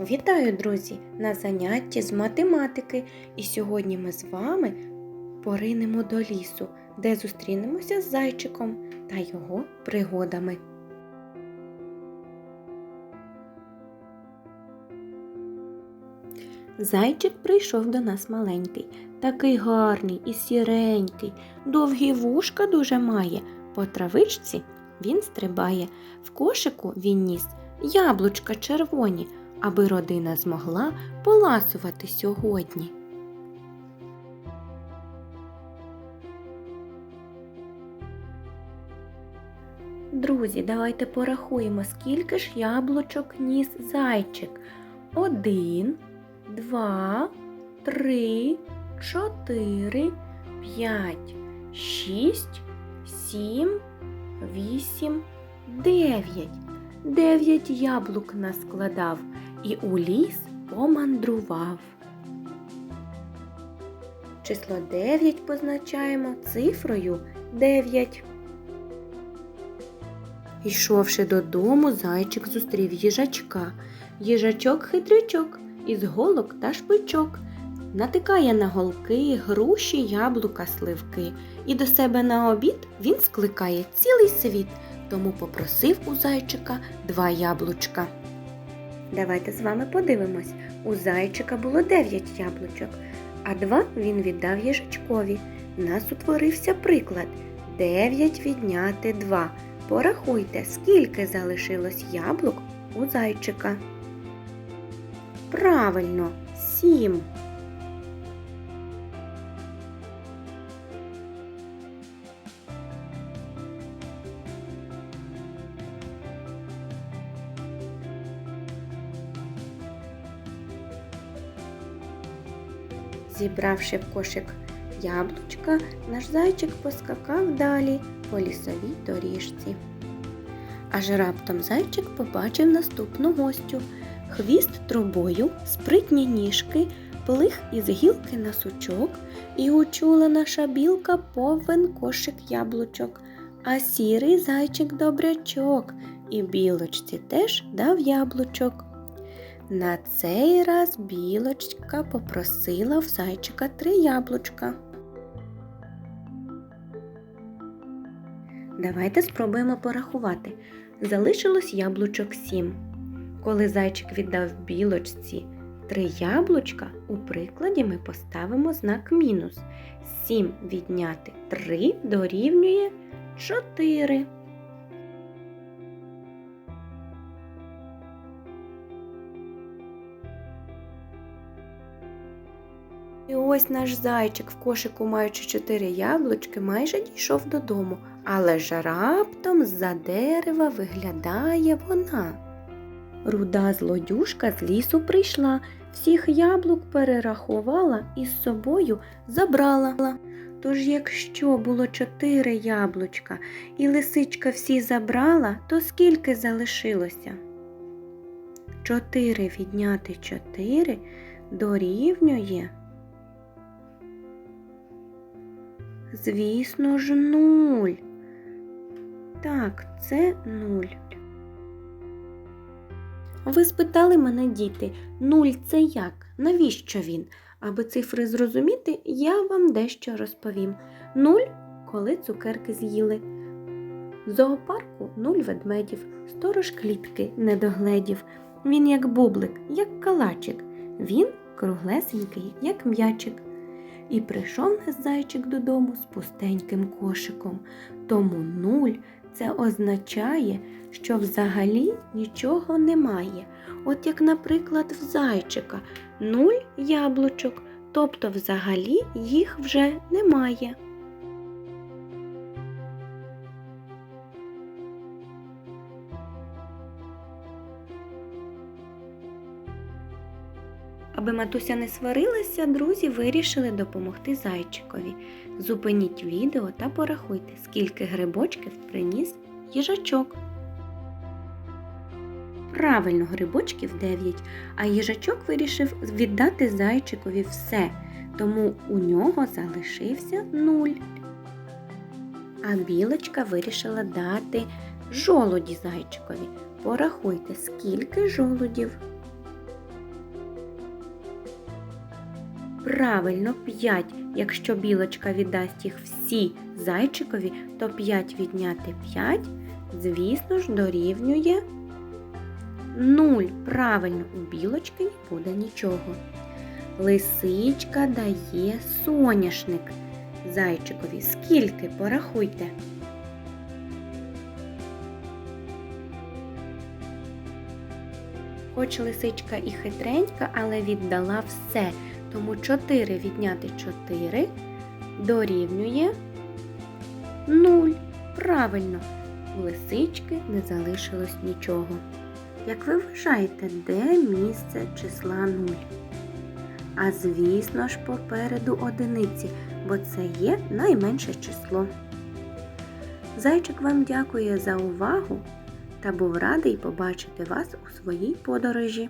Вітаю, друзі, на занятті з математики. І сьогодні ми з вами поринемо до лісу, де зустрінемося з зайчиком та його пригодами. Зайчик прийшов до нас маленький, такий гарний і сіренький, довгі вушка дуже має. По травичці він стрибає, в кошику він ніс яблучка червоні аби родина змогла поласувати сьогодні. Друзі, давайте порахуємо, скільки ж яблучок ніс зайчик. Один, два, три, чотири, п'ять, шість, сім, вісім, дев'ять. Дев'ять яблук наскладав і у ліс помандрував. Число 9 позначаємо цифрою 9. Йшовши додому, зайчик зустрів їжачка. Їжачок хитрячок із голок та шпичок. Натикає на голки, груші, яблука, сливки. І до себе на обід він скликає цілий світ, тому попросив у зайчика два яблучка. Давайте з вами подивимось. У зайчика було 9 яблучок, а 2 він віддав їжачкові. У нас утворився приклад. 9 відняти 2. Порахуйте, скільки залишилось яблук у зайчика. Правильно, 7. Зібравши в кошик яблучка, наш зайчик поскакав далі по лісовій доріжці. Аж раптом зайчик побачив наступну гостю хвіст трубою, спритні ніжки, плих із гілки на сучок, і учула наша білка повен кошик яблучок, а сірий зайчик добрячок і білочці теж дав яблучок. На цей раз білочка попросила в зайчика три яблучка. Давайте спробуємо порахувати. Залишилось яблучок сім. Коли зайчик віддав білочці три яблучка, у прикладі ми поставимо знак мінус. Сім відняти три дорівнює чотири. І ось наш зайчик в кошику, маючи чотири яблучки, майже дійшов додому, але ж раптом з-за дерева виглядає вона. Руда злодюшка з лісу прийшла, всіх яблук перерахувала і з собою забрала. Тож, якщо було чотири яблучка і лисичка всі забрала, то скільки залишилося? Чотири відняти чотири дорівнює. Звісно ж, нуль. Так, це нуль. Ви спитали мене, діти, нуль це як? Навіщо він? Аби цифри зрозуміти, я вам дещо розповім. Нуль, коли цукерки з'їли. В зоопарку нуль ведмедів, сторож клітки недогледів. Він як бублик, як калачик. Він круглесенький, як м'ячик. І прийшов на зайчик додому з пустеньким кошиком. Тому нуль це означає, що взагалі нічого немає. От як, наприклад, в зайчика нуль яблучок, тобто взагалі їх вже немає. Аби матуся не сварилася, друзі вирішили допомогти зайчикові. Зупиніть відео та порахуйте, скільки грибочків приніс їжачок. Правильно, грибочків 9, а їжачок вирішив віддати зайчикові все, тому у нього залишився 0. А білочка вирішила дати жолуді зайчикові. Порахуйте, скільки жолудів. Правильно, 5. Якщо білочка віддасть їх всі зайчикові, то 5 відняти 5, звісно ж, дорівнює 0. Правильно, у білочки не буде нічого. Лисичка дає соняшник. Зайчикові скільки порахуйте. Хоч лисичка і хитренька, але віддала все. Тому 4 відняти 4 дорівнює 0. Правильно, у лисички не залишилось нічого. Як ви вважаєте, де місце числа 0? А звісно ж, попереду одиниці, бо це є найменше число. Зайчик вам дякує за увагу та був радий побачити вас у своїй подорожі.